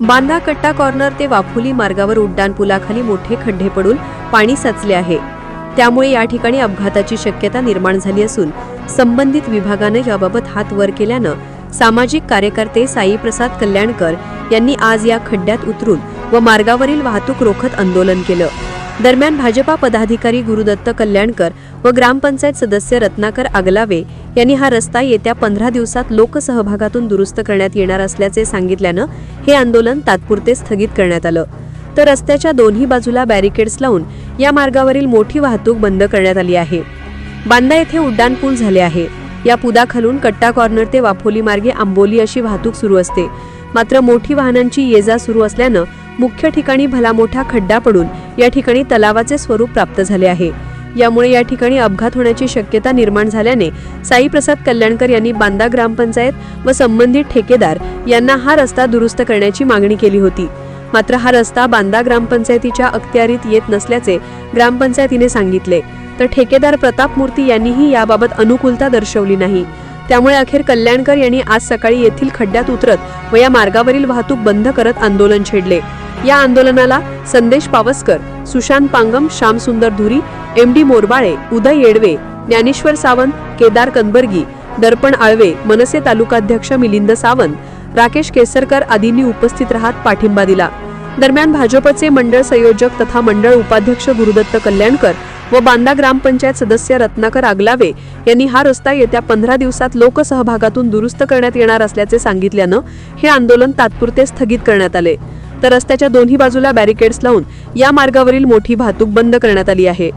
बांधा कट्टा कॉर्नर ते वाफुली मार्गावर उड्डाण पुलाखाली मोठे खड्डे पडून पाणी साचले आहे. त्यामुळे या ठिकाणी अपघाताची शक्यता निर्माण झाली असून संबंधित विभागानं याबाबत हात वर केल्यानं सामाजिक कार्यकर्ते साईप्रसाद कल्याणकर यांनी आज या खड्ड्यात उतरून व मार्गावरील वाहतूक रोखत आंदोलन केलं. दरम्यान भाजपा पदाधिकारी गुरुदत्त कल्याणकर व ग्रामपंचायत सदस्य रत्नाकर आगलावे यांनी हा रस्ता येत्या पंधरा दिवसात लोकसहभागातून दुरुस्त करण्यात येणार असल्याचे सांगितल्यानं हे आंदोलन तात्पुरते स्थगित करण्यात आलं. तर रस्त्याच्या दोन्ही बाजूला बॅरिकेड्स लावून या मार्गावरील मोठी वाहतूक बंद करण्यात आली आहे. बांदा येथे उड्डाण पूल झाले आहे. या पुदाखालून कट्टा कॉर्नर ते वाफोली मार्गे आंबोली अशी वाहतूक सुरू असते. मात्र मोठी वाहनांची ये जा सुरू असल्यानं मुख्य ठिकाणी भला मोठा खड्डा पडून या ठिकाणी तलावाचे स्वरूप प्राप्त झाले आहे. यामुळे या ठिकाणी अपघात होण्याची शक्यता निर्माण झाल्याने साईप्रसाद कल्याणकर यांनी बांदा ग्रामपंचायत व संबंधित ठेकेदार यांना हा रस्ता दुरुस्त करण्याची मागणी केली होती. मात्र हा रस्ता बांदा ग्रामपंचायतीच्या अखत्यारीत येत नसल्याचे ग्रामपंचायतीने सांगितले. तर ठेकेदार प्रताप मूर्ती यांनीही याबाबत अनुकूलता दर्शवली नाही. त्यामुळे अखेर कल्याणकर यांनी आज सकाळी येथील खड्ड्यात उतरत व या मार्गावरील वाहतूक बंद करत आंदोलन छेडले. या आंदोलनाला संदेश पावसकर सुशांत पांगम श्यामसुंदर धुरी एम डी मोरबाळे उदय येडवे ज्ञानेश्वर सावंत केदार कनबर्गी दर्पण आळवे मनसे तालुकाध्यक्ष मिलिंद सावंत राकेश केसरकर आदींनी उपस्थित राहत पाठिंबा दिला. दरम्यान भाजपचे मंडळ संयोजक तथा मंडळ उपाध्यक्ष गुरुदत्त कल्याणकर व बांदा ग्रामपंचायत सदस्य रत्नाकर आगलावे यांनी हा रस्ता येत्या पंधरा दिवसात लोकसहभागातून दुरुस्त करण्यात येणार असल्याचे सांगितल्यानं हे आंदोलन तात्पुरते स्थगित करण्यात आले. तर रस्त्याच्या दोन्ही बाजूला बॅरिकेड्स लावून या मार्गावरील मोठी वाहतूक बंद करण्यात आली आहे.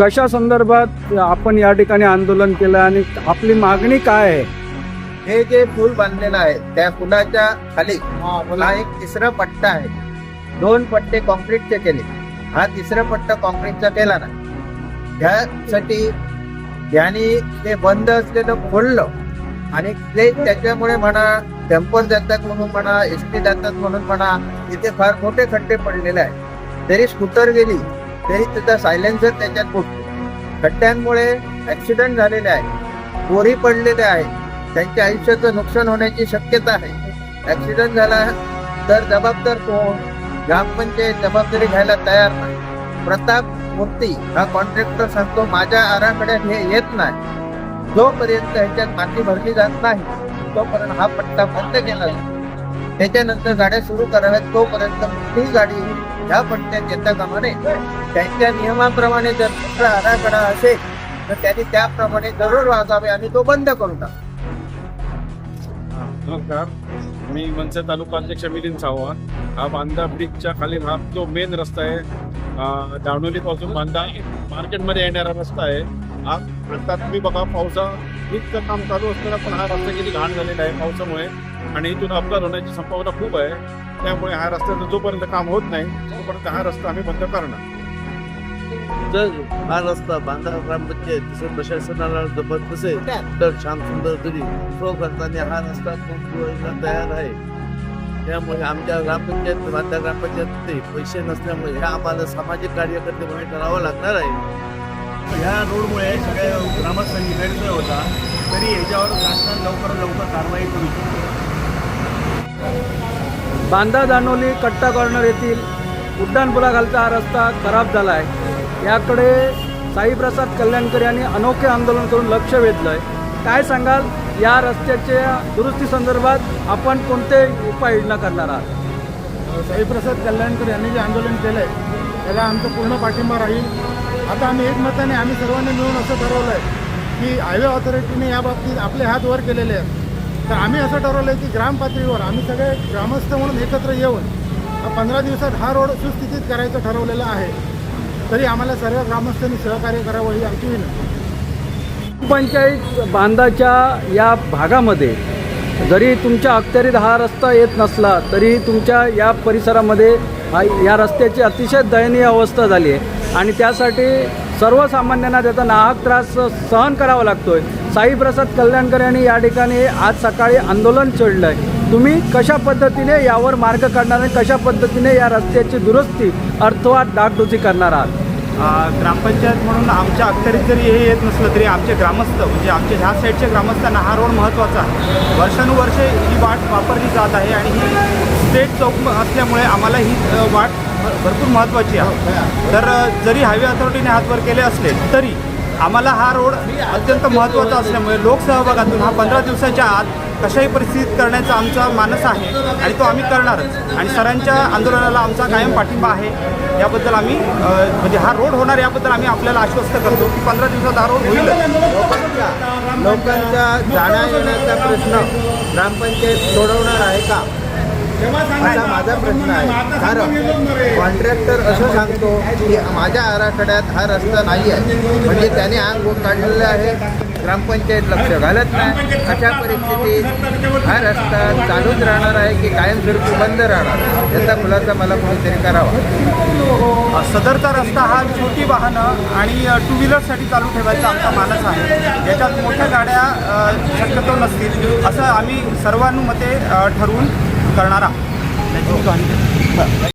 कशा संदर्भात आपण या ठिकाणी आंदोलन केलं आणि आपली मागणी काय आहे? हे जे पूल बांधलेलं आहे त्या पुलाच्या खाली हा एक तिसरा पट्टा आहे. दोन पट्टे कॉन्क्रीटचे केले. हा तिसरा पट्टा कॉन्क्रीटचा केला ना ह्यासाठी यांनी ते बंद असलेलं खोललं. आणि ते त्याच्यामुळे म्हणा टेम्पर जातात म्हणून म्हणा एस टी जातात म्हणून म्हणा इथे फार मोठे खड्डे पडलेले आहेत. जरी स्कूटर गेली तरी त्याचा सायलेन्सर त्याच्यात फुटतो. खड्ड्यांमुळे ऍक्सिडेंट झालेले आहे कोरी पडलेले आहे त्यांच्या आयुष्याचं नुकसान होण्याची शक्यता आहे. ऍक्सिडेंट झाला तर जबाबदार कोण? ग्रामपंचायत जबाबदारी घ्यायला तयार नाही. प्रताप मूर्ती हा कॉन्ट्रॅक्टर सांगतो माझ्या आराखड्यात हे येत नाही. जोपर्यंत ह्याच्यात माती भरली जात नाही तोपर्यंत हा पट्टा बंद केला त्याच्यानंतर गाड्या सुरू कराव्यात तोपर्यंत कुठलीही गाडी ह्या पट्ट्यात येता कामा नये. त्यांच्या नियमाप्रमाणे जर कुठला आराखडा असेल तर त्यांनी त्याप्रमाणे जरूर वागावे आणि तो बंद करून टाका नमस्कार. मी मनसे तालुका अध्यक्ष मिलिंद सावंत. हा बांधा ब्रिजच्या खाली हा जो मेन रस्ता आहे दावणोली पासून बांधा मार्केटमध्ये येणारा रस्ता आहे. हा रस्ता तुम्ही बघा पावसा ब्रिजचं काम चालू असताना पण हा रस्ता किती घाण झालेला आहे पावसामुळे. आणि इथून अपघात होण्याची संभावना खूप आहे. त्यामुळे हा रस्त्याचं जोपर्यंत काम होत नाही तोपर्यंत हा रस्ता आम्ही बंद करणार. जर हा रस्ता बांधा ग्रामपंचायत तसं प्रशासनाला जबत नसेल तर श्याम सुंदर तरी. तो करताना हा रस्ता पूर्ण तयार आहे. त्यामुळे आमच्या ग्रामपंचायत बांधा ग्रामपंचायत पैसे नसल्यामुळे ह्या आम्हाला सामाजिक कार्यकर्ते म्हणून करावं लागणार आहे. ह्या रोडमुळे सगळ्या ग्रामस्थांनी गैरसोय होता तरी याच्यावर शासनाने लवकरात लवकर कारवाई करू बांदा दानोली कट्टा कॉर्नर येथील उड्डाण पुलाखालचा हा रस्ता खराब झाला आहे याकडे साईप्रसाद कल्याणकर यांनी अनोखे आंदोलन करून लक्ष वेधलं आहे काय सांगाल? या रस्त्याच्या दुरुस्ती संदर्भात आपण कोणते उपाययोजना करणार आहात? साईप्रसाद कल्याणकर यांनी जे आंदोलन केलं आहे त्याला आमचा पूर्ण पाठिंबा राहील. आता आम्ही एकमताने आम्ही सर्वांनी मिळून असं ठरवलं आहे की हायवे ऑथॉरिटीने या बाबतीत आपले हात वर केलेले आहेत. तर आम्ही असं ठरवलं आहे की ग्रामपातळीवर आम्ही सगळे ग्रामस्थ म्हणून एकत्र येऊन पंधरा दिवसात हा रोड सुस्थितीत करायचं ठरवलेलं आहे. तरी आम्हाला सर्व ग्रामस्थांनी सहकार्य करावं ही आमची विनंती. पंचायत बांधाच्या या भागामध्ये जरी तुमच्या अखत्यारीत हा रस्ता येत नसला तरी तुमच्या या परिसरामध्ये हा या रस्त्याची अतिशय दयनीय अवस्था झाली आहे. आणि त्यासाठी सर्वसामान्यांना त्याचा नाहक त्रास सहन करावा लागतोय. साईप्रसाद कल्याणकर यांनी या ठिकाणी आज सकाळी आंदोलन छेडलं आहे तुम्ही कशा पद्धतीने यावर मार्ग काढणार आणि कशा पद्धतीने या रस्त्याची दुरुस्ती अर्थात डागडुजी करणार आहात? ग्रामपंचायत म्हणून आमच्या अखत्यारीत जरी हे येत नसलं तरी आमचे ग्रामस्थ म्हणजे आमच्या ह्या साईडच्या ग्रामस्थांना हा रोड महत्त्वाचा आहे. वर्षानुवर्षे ही वाट वापरली जात आहे आणि ही स्टेट चौक असल्यामुळे आम्हाला ही वाट भरपूर महत्त्वाची आहे. तर जरी हायवे अथॉरिटीने हातवर केले असले तरी आम्हाला हा रोड अत्यंत महत्त्वाचा असल्यामुळे लोकसहभागातून हा पंधरा दिवसाच्या आत कशाही परिस्थितीत करण्याचा आमचा मानस आहे आणि तो आम्ही करणारच आणि सरांच्या आंदोलनाला आमचा कायम पाठिंबा आहे. याबद्दल आम्ही म्हणजे हा रोड होणार याबद्दल आम्ही आपल्याला आश्वस्त करतो की पंधरा दिवसात हा रोड होईल. लोकांचा जाण्या येण्याचा प्रश्न ग्रामपंचायत सोडवणार आहे का? असा माझा प्रश्न आहे. कारण कॉन्ट्रॅक्टर असं सांगतो की माझ्या आराखड्यात हा रस्ता नाही आहे. म्हणजे त्याने आग काढलेलं आहे. ग्रामपंचायत लक्ष घालत नाही. अशा परिस्थितीत हा रस्ता चालूच राहणार आहे की कायमस्वरूपी बंद राहणार याचा खुलासा मला कोणीतरी करावा. सदरचा रस्ता हा छोटी वाहनं आणि टू व्हीलरसाठी चालू ठेवायचा आमचा मानस आहे. याच्यात मोठ्या गाड्या शक्यतो नसतील. असं आम्ही सर्वानुमते अ, ठरवून करणार त्याची मी देतो.